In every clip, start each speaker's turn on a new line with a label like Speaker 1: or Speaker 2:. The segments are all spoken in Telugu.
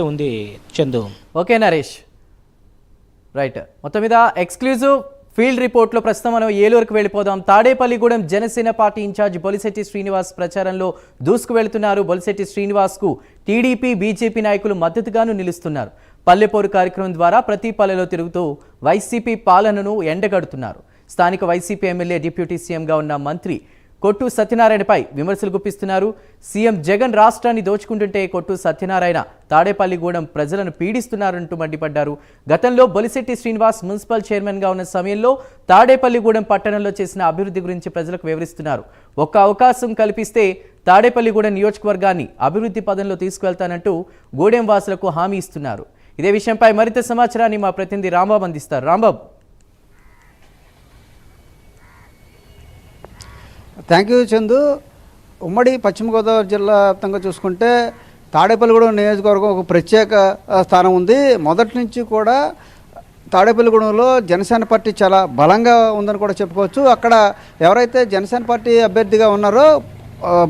Speaker 1: ఉంది? చందు.
Speaker 2: ఓకే నరేష్. రైట్. మొత్తం మీద ఎక్స్క్లూజివ్ ఫీల్డ్ రిపోర్ట్లో ప్రస్తుతం మనం ఏలూరుకు వెళ్ళిపోదాం. తాడేపల్లిగూడెం జనసేన పార్టీ ఇన్ఛార్జ్ బొలిశెట్టి శ్రీనివాస్ ప్రచారంలో దూసుకు వెళుతున్నారు. బొలిశెట్టి శ్రీనివాస్కు టీడీపీ బీజేపీ నాయకులు మద్దతుగాను నిలుస్తున్నారు. పల్లెపోరు కార్యక్రమం ద్వారా ప్రతి పల్లెలో తిరుగుతూ వైసీపీ పాలనను ఎండగడుతున్నారు. స్థానిక వైసీపీ ఎమ్మెల్యే డిప్యూటీ సీఎంగా ఉన్న మంత్రి కొట్టు సత్యనారాయణపై విమర్శలు గుప్పిస్తున్నారు. సీఎం జగన్ రాష్ట్రాన్ని దోచుకుంటుంటే కొట్టు సత్యనారాయణ తాడేపల్లిగూడెం ప్రజలను పీడిస్తున్నారంటూ మండిపడ్డారు. గతంలో బొలిశెట్టి శ్రీనివాస్ మున్సిపల్ చైర్మన్గా ఉన్న సమయంలో తాడేపల్లిగూడెం పట్టణంలో చేసిన అభివృద్ధి గురించి ప్రజలకు వివరిస్తున్నారు. ఒక్క అవకాశం కల్పిస్తే తాడేపల్లిగూడెం నియోజకవర్గాన్ని అభివృద్ధి పదంలో తీసుకువెళ్తానంటూ గూడెం వాసులకు హామీ ఇస్తున్నారు. ఇదే విషయంపై మరింత సమాచారాన్ని మా ప్రతినిధి రాంబాబు అందిస్తారు. రాంబాబు.
Speaker 3: Thank you Chandu. ఉమ్మడి పశ్చిమ గోదావరి జిల్లా వ్యాప్తంగా చూసుకుంటే తాడేపల్లిగూడెం నియోజకవర్గం ఒక ప్రత్యేక స్థానం ఉంది. మొదటి నుంచి కూడా తాడేపల్లిగూడెంలో జనసేన పార్టీ చాలా బలంగా ఉందని కూడా చెప్పుకోవచ్చు. అక్కడ ఎవరైతే జనసేన పార్టీ అభ్యర్థిగా ఉన్నారో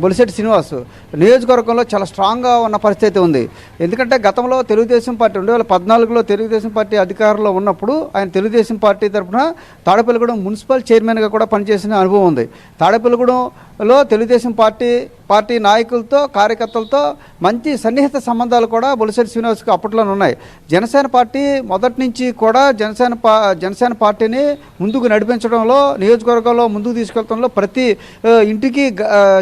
Speaker 3: బొలిశెట్టి శ్రీనివాస్ నియోజకవర్గంలో చాలా స్ట్రాంగ్గా ఉన్న పరిస్థితి ఉంది. ఎందుకంటే గతంలో తెలుగుదేశం పార్టీ రెండు వేల పద్నాలుగులో తెలుగుదేశం పార్టీ అధికారంలో ఉన్నప్పుడు ఆయన తెలుగుదేశం పార్టీ తరఫున తాడేపల్లిగూడెం మున్సిపల్ చైర్మన్గా కూడా పనిచేసిన అనుభవం ఉంది. లో తెలుగుదేశం పార్టీ పార్టీ నాయకులతో కార్యకర్తలతో మంచి సన్నిహిత సంబంధాలు కూడా బొలిశెట్టి శ్రీనివాస్కి అప్పట్లోనే ఉన్నాయి. జనసేన పార్టీ మొదటి నుంచి కూడా జనసేన పా జనసేన పార్టీని ముందుకు నడిపించడంలో నియోజకవర్గంలో ముందుకు తీసుకెళ్తంలో ప్రతి ఇంటికి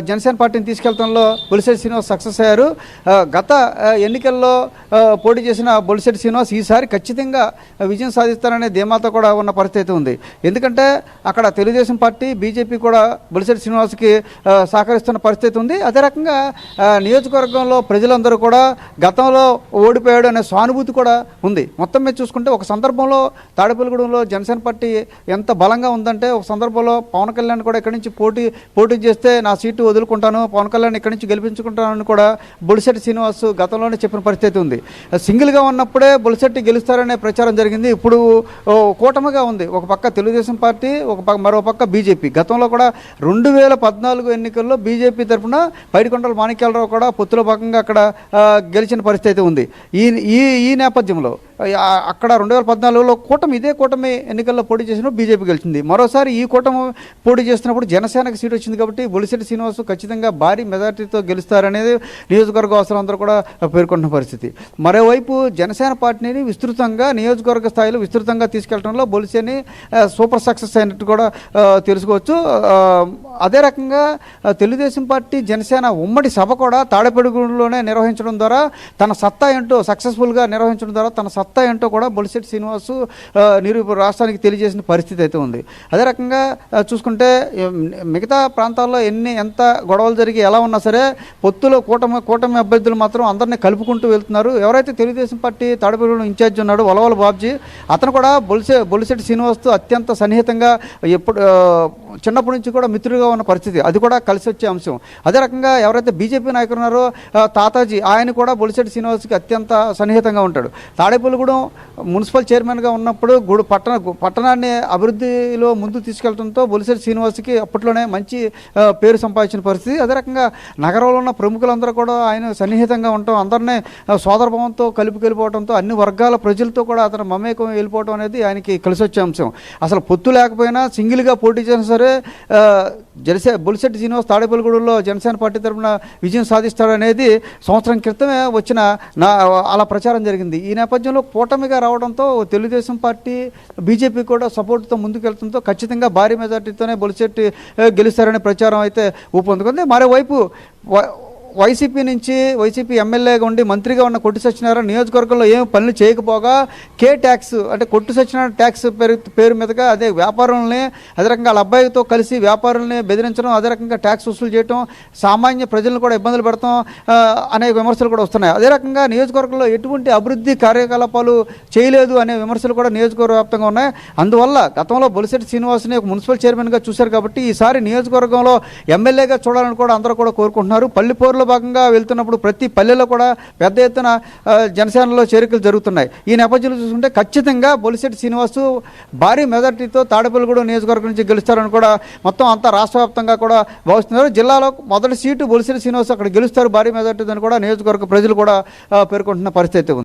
Speaker 3: జనసేన పార్టీని తీసుకెళ్తంలో బొలిశెట్టి శ్రీనివాస్ సక్సెస్ అయ్యారు. గత ఎన్నికల్లో పోటీ చేసిన బొలిశెట్టి శ్రీనివాస్ ఈసారి ఖచ్చితంగా విజయం సాధిస్తారనే ధీమాతో కూడా ఉన్న పరిస్థితి ఉంది. ఎందుకంటే అక్కడ తెలుగుదేశం పార్టీ బీజేపీ కూడా బొలిశెట్టి శ్రీనివాస్కి సహకరిస్తున్న పరిస్థితి ఉంది. అదే రకంగా నియోజకవర్గంలో ప్రజలందరూ కూడా గతంలో ఓడిపోయాడు అనే సానుభూతి కూడా ఉంది. మొత్తం మీద చూసుకుంటే ఒక సందర్భంలో తాడేపల్లిగూడెంలో జనసేన పార్టీ ఎంత బలంగా ఉందంటే ఒక సందర్భంలో పవన్ కళ్యాణ్ కూడా ఇక్కడి నుంచి పోటీ పోటీ చేస్తే నా సీటు వదులుకుంటాను పవన్ కళ్యాణ్ ఇక్కడి నుంచి గెలిపించుకుంటానని కూడా బొలిశెట్టి శ్రీనివాస్ గతంలోనే చెప్పిన పరిస్థితి ఉంది. సింగిల్గా ఉన్నప్పుడే బొలిశెట్టి గెలుస్తారనే ప్రచారం జరిగింది. ఇప్పుడు ఓ, కూటమిగా ఉంది. ఒక పక్క తెలుగుదేశం పార్టీ ఒక పక్క మరో పక్క బీజేపీ. గతంలో కూడా రెండు వేల పద్నాలుగు ఎన్నికల్లో బీజేపీ తరఫున పైడికొండల మాణిక్యాలరావు కూడా పొత్తులో భాగంగా అక్కడ గెలిచిన పరిస్థితి ఉంది. ఈ ఈ ఈ నేపథ్యంలో అక్కడ రెండు వేల పద్నాలుగులో కూటమి ఇదే కూటమి ఎన్నికల్లో పోటీ చేసిన బీజేపీ గెలిచింది. మరోసారి ఈ కూటమి పోటీ చేస్తున్నప్పుడు జనసేనకు సీట్ వచ్చింది కాబట్టి బొలిశెట్టి శ్రీనివాస్ ఖచ్చితంగా భారీ మెజార్టీతో గెలుస్తారనేది నియోజకవర్గ అవసరం కూడా పేర్కొంటున్న పరిస్థితి. మరోవైపు జనసేన పార్టీని విస్తృతంగా నియోజకవర్గ స్థాయిలో విస్తృతంగా తీసుకెళ్ళడంలో బొలిసేని సూపర్ సక్సెస్ అయినట్టు కూడా తెలుసుకోవచ్చు. అదే రకంగా తెలుగుదేశం పార్టీ జనసేన ఉమ్మడి సభ కూడా తాడేపల్లిగూడెంలోనే నిర్వహించడం ద్వారా తన సత్తా ఏంటో సక్సెస్ఫుల్గా నిర్వహించడం ద్వారా తన సత్తా ఏంటో కూడా బొలిశెట్టి శ్రీనివాసు నిరూప రాష్ట్రానికి తెలియజేసిన పరిస్థితి అయితే ఉంది. అదే రకంగా చూసుకుంటే మిగతా ప్రాంతాల్లో ఎన్ని ఎంత గొడవలు జరిగి ఎలా ఉన్నా సరే పొత్తులో కూటమి కూటమి అభ్యర్థులు మాత్రం అందరినీ కలుపుకుంటూ వెళ్తున్నారు. ఎవరైతే తెలుగుదేశం పార్టీ తాడేపల్లిగూడెం ఇన్ఛార్జ్ ఉన్నాడో వలవల బాబ్జీ అతను కూడా బొలిసె బొలిశెట్టి శ్రీనివాస్తో అత్యంత సన్నిహితంగా ఎప్పుడు చిన్నప్పటి నుంచి కూడా మిత్రులుగా ఉన్న పరిస్థితి. అది కూడా కలిసి వచ్చే అంశం. అదే రకంగా ఎవరైతే బీజేపీ నాయకులు ఉన్నారో తాతాజీ ఆయన కూడా బొలిశెట్టి శ్రీనివాస్కి అత్యంత సన్నిహితంగా ఉంటాడు. తాడేపల్లిగూడెం మున్సిపల్ చైర్మన్గా ఉన్నప్పుడు గుడి పట్టణ పట్టణాన్ని అభివృద్ధిలో ముందుకు తీసుకెళ్ళడంతో బొలిశెట్టి శ్రీనివాస్కి అప్పట్లోనే మంచి పేరు సంపాదించిన పరిస్థితి. అదే రకంగా నగరంలో ఉన్న ప్రముఖులందరూ కూడా ఆయన సన్నిహితంగా ఉండటం అందరినీ సోదరభావంతో కలిపి అన్ని వర్గాల ప్రజలతో కూడా అతను మమేకం వెళ్ళిపోవడం అనేది ఆయనకి కలిసి వచ్చే అంశం. అసలు పొత్తు లేకపోయినా సింగిల్గా పోటీ చేసినా సరే జనసే బొలిసెట్టి శ్రీనివాస్ తాడేపల్లిగూడలో జనసేన పార్టీ తరఫున విజయం సాధిస్తాడనేది సంవత్సరం క్రితమే వచ్చిన నా అలా ప్రచారం జరిగింది. ఈ నేపథ్యంలో కూటమిగా రావడంతో తెలుగుదేశం పార్టీ బీజేపీ కూడా సపోర్ట్తో ముందుకెళ్తుందో ఖచ్చితంగా భారీ మెజార్టీతోనే బొలిశెట్టి గెలుస్తారనే ప్రచారం అయితే ఊపందుకుంది. మరోవైపు వైసీపీ నుంచి వైసీపీ ఎమ్మెల్యేగా ఉండి మంత్రిగా ఉన్న కొట్టు సత్యనారాయణ నియోజకవర్గంలో ఏమి పనులు చేయకపోగా కే ట్యాక్స్ అంటే కొట్టు సత్యనారాయణ ట్యాక్స్ పేరు పేరు మీదుగా అదే వ్యాపారుల్ని అదే రకంగా వాళ్ళ అబ్బాయితో కలిసి వ్యాపారుల్ని బెదిరించడం అదే రకంగా ట్యాక్స్ వసూలు చేయడం సామాన్య ప్రజలను కూడా ఇబ్బందులు పెడతాం అనే విమర్శలు కూడా వస్తున్నాయి. అదే రకంగా నియోజకవర్గంలో ఎటువంటి అభివృద్ధి కార్యకలాపాలు చేయలేదు అనే విమర్శలు కూడా నియోజకవర్గ వ్యాప్తంగా ఉన్నాయి. అందువల్ల గతంలో బొలిశెట్టి శ్రీనివాస్ని ఒక మున్సిపల్ చైర్మన్గా చూశారు కాబట్టి ఈసారి నియోజకవర్గంలో ఎమ్మెల్యేగా చూడాలని కూడా అందరూ కూడా కోరుకుంటున్నారు. పల్లిపోరులో ప్రచారంలో భాగంగా వెళ్తున్నప్పుడు ప్రతి పల్లెలో కూడా పెద్ద ఎత్తున జనసేనలో చేరికలు జరుగుతున్నాయి. ఈ నేపథ్యంలో చూసుకుంటే ఖచ్చితంగా బొలిశెట్టి శ్రీనివాసు భారీ మెజార్టీతో తాడేపల్లిగూడెం నియోజకవర్గం నుంచి గెలుస్తారని కూడా మొత్తం అంతా రాష్ట్ర వ్యాప్తంగా కూడా భావిస్తున్నారు. జిల్లాలో మొదటి సీటు బొలిశెట్టి శ్రీనివాస్ అక్కడ గెలుస్తారు. భారీ మెజార్టీతో కూడా నియోజకవర్గ ప్రజలు కూడా పేర్కొంటున్న పరిస్థితి ఉంది.